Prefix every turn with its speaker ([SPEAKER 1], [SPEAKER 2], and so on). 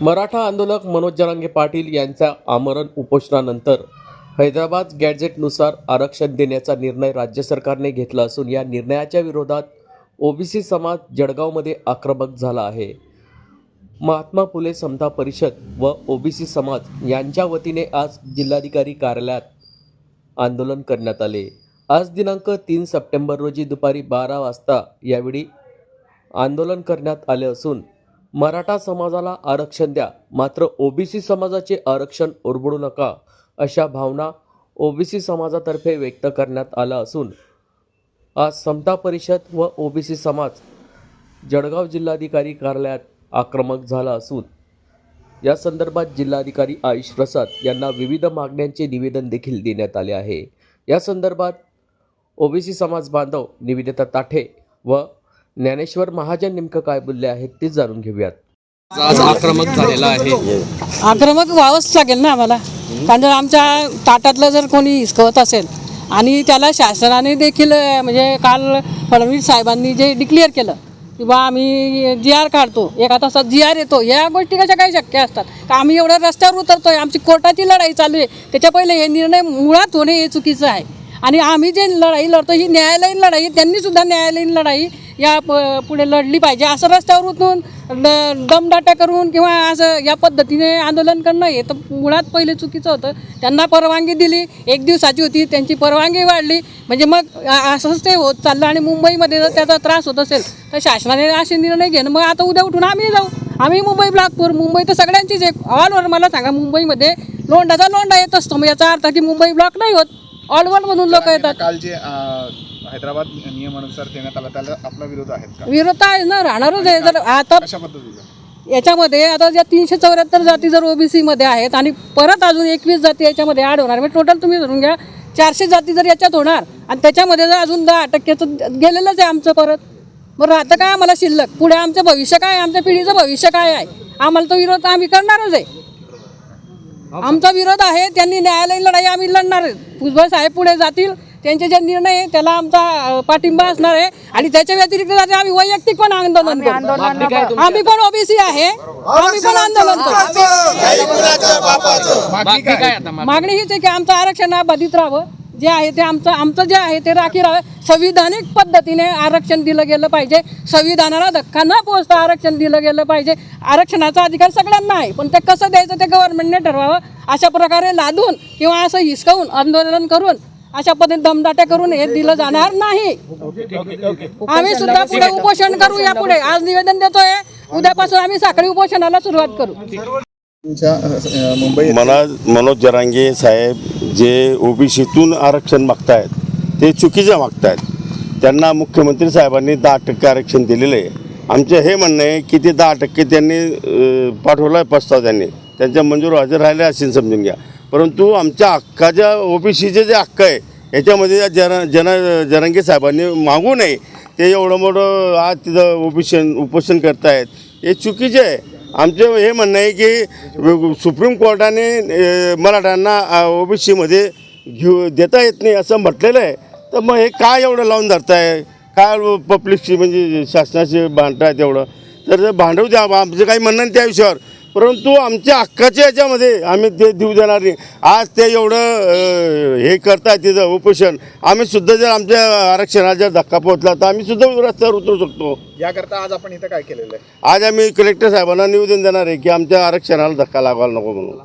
[SPEAKER 1] मराठा आंदोलक मनोज जरांगे पाटील यांच्या आमरण उपोषणानंतर हैदराबाद गॅजेटनुसार आरक्षण देण्याचा निर्णय राज्य सरकारने घेतला असून या निर्णयाच्या विरोधात ओबीसी समाज जळगावमध्ये आक्रमक झाला आहे. महात्मा फुले समता परिषद व ओबीसी समाज यांच्या वतीने आज जिल्हाधिकारी कार्यालयात आंदोलन करण्यात आले. आज दिनांक तीन सप्टेंबर रोजी दुपारी बारा वाजता यावेळी आंदोलन करण्यात आले असून मराठा समाजाला आरक्षण द्या. मात्र ओबीसी समाजाचे आरक्षण उरबडू नका अशा भावना ओबीसी समाजातर्फे व्यक्त करण्यात आला असून आज समता परिषद व ओबीसी समाज जळगाव जिल्हाधिकारी कार्यालयात आक्रमक झाला असून या संदर्भात जिल्हाधिकारी आयुष प्रसाद यांना विविध मागण्यांचे निवेदन देखील देण्यात आले आहे. या संदर्भात ओबीसी समाज बांधव निवेदिता ताठे व ज्ञानेश्वर महाजन नेमकं काय बोलले आहेत ते जाणून घेऊयात. आज आक्रमक झालेला आहे.
[SPEAKER 2] आक्रमक व्हावंच लागेल ना आम्हाला. कारण जर आमच्या ताटातलं जर कोणी हिसकवत असेल आणि त्याला शासनाने देखील म्हणजे काल फडणवीस साहेबांनी जे डिक्लेअर केलं की बा आम्ही जी आर काढतो एका तासात जी आर येतो या गोष्टी कशा काही शक्य असतात? का आम्ही एवढं रस्त्यावर उतरतोय? आमची कोर्टाची लढाई चालू आहे. त्याच्या पहिले हे निर्णय मुळात होणे हे चुकीचं आहे. आणि आम्ही जे लढाई लढतो ही न्यायालयीन लढाई त्यांनी सुद्धा न्यायालयीन लढाई या प- पुढे लढली पाहिजे. असं रस्त्यावर उतरून दमदाटा करून किंवा असं या पद्धतीने आंदोलन करणं हे तर मुळात पहिले चुकीचं होतं. त्यांना परवानगी दिली एक दिवसाची होती त्यांची परवानगी वाढली. म्हणजे मग असंच ते होत चाललं आणि मुंबईमध्ये जर त्याचा त्रास होत असेल तर शासनाने असे निर्णय घेणं मग आता उद्या उठून आम्ही जाऊ. आम्ही मुंबई ब्लॉकवर मुंबई तर सगळ्यांचीच आहे. ऑलवर मला सांगा मुंबईमध्ये लोंडाचा लोंडा येत असतो. मग याचा अर्थ की मुंबई ब्लॉक नाही होत. ऑलवर मधून लोक येतात.
[SPEAKER 3] काल जे अं, हैदराबाद नियमानुसार देण्यात आला त्याला आपला विरोध आहेत का?
[SPEAKER 2] विरोध आहे ना राहणारच आहे. जर आता
[SPEAKER 3] कशा पद्धतीचा.
[SPEAKER 2] याच्यामध्ये आता ज्या तीनशे चौऱ्याहत्तर जाती जर ओबीसी मध्ये आहेत आणि परत अजून एकवीस जाती याच्यामध्ये ॲड होणार म्हणजे टोटल तुम्ही धरून घ्या चारशे जाती जर याच्यात होणार आणि त्याच्यामध्ये जर अजून दहा टक्क्याचं गेलेलंच आहे आमचं परत मग राहतं काय आम्हाला शिल्लक? पुढे आमचं भविष्य काय आहे? आमच्या पिढीचं भविष्य काय आहे? आम्हाला तो विरोध आम्ही करणारच आहे. आमचा विरोध आहे त्यांनी न्यायालयीन लढाई आम्ही लढणार आहे. भुजबळ साहेब पुढे जातील त्यांचे जे निर्णय आहे त्याला आमचा पाठिंबा असणार आहे. आणि त्याच्या व्यतिरिक्त जाते आम्ही वैयक्तिक पण आंदोलन करू आम्ही पण ओबीसी आहे. आम्ही पण आंदोलन करू?
[SPEAKER 3] मागणी
[SPEAKER 2] हीच आहे की आमचं आरक्षण बाधित राहावं. जे आहे ते आमचं आमचं जे आहे ते राखी राहावं. संविधानिक पद्धतीने आरक्षण दिलं गेलं पाहिजे. संविधानाला धक्का न पोहोचता आरक्षण दिलं गेलं पाहिजे. आरक्षणाचा अधिकार सगळ्यांना आहे. पण ते कसं द्यायचं ते गव्हर्नमेंटने ठरवावं. अशा प्रकारे लादून किंवा असं हिसकावून आंदोलन करून अशा पद्धतीने दमदाट्या करून हे दिलं जाणार नाही. आम्ही सुद्धा पुढे उपोषण करू या पुढे. आज निवेदन देतोय उद्यापासून आम्ही साखळी उपोषणाला सुरुवात करू.
[SPEAKER 3] मुंबई
[SPEAKER 4] मनोज मनोज जरांगे साहेब जे ओबीसीतून आरक्षण मागतायत ते चुकीचं मागतायत. त्यांना मुख्यमंत्री साहेबांनी दहा टक्के आरक्षण दिलेलं आहे. आमचं हे म्हणणं आहे की ते दहा टक्के त्यांनी पाठवला आहे प्रस्ताव त्यांनी. त्यांच्या मंजूर हजर राहिले असेल समजून घ्या. परंतु आमच्या हक्काच्या ओबीसीचे जे हक्क आहे याच्यामध्ये या जन जरांगे साहेबांनी मागू नये. ते एवढं मोठं आज तिथं उपोषण उपोषण करतायत. हे चुकीचे आहे. आमचं हे म्हणणं आहे की सुप्रीम कोर्टाने अ, मराठ्यांना ओबीसीमध्ये घेऊ देता येत नाही असं म्हटलेलं आहे. तर मग हे काय एवढं लावून धरताय? काय पब्लिकची म्हणजे शासनाशी भांडतायत एवढं? तर ते भांडवू द्या. आमचं काही म्हणणं नाही त्या विषयावर. परंतु आमच्या हक्काच्या याच्यामध्ये आम्ही ते देऊ देणार नाही. आज ते एवढं हे करताय तिथं उपोषण. आम्ही सुद्धा जर आमच्या आरक्षणाला जर धक्का पोहोचला तर आम्ही सुद्धा रस्त्यावर उतरू शकतो.
[SPEAKER 3] याकरता आज आपण इथं काय केलेलं आहे?
[SPEAKER 4] आज आम्ही कलेक्टर साहेबांना निवेदन देणार आहे की आमच्या आरक्षणाला धक्का लागायला नको म्हणून.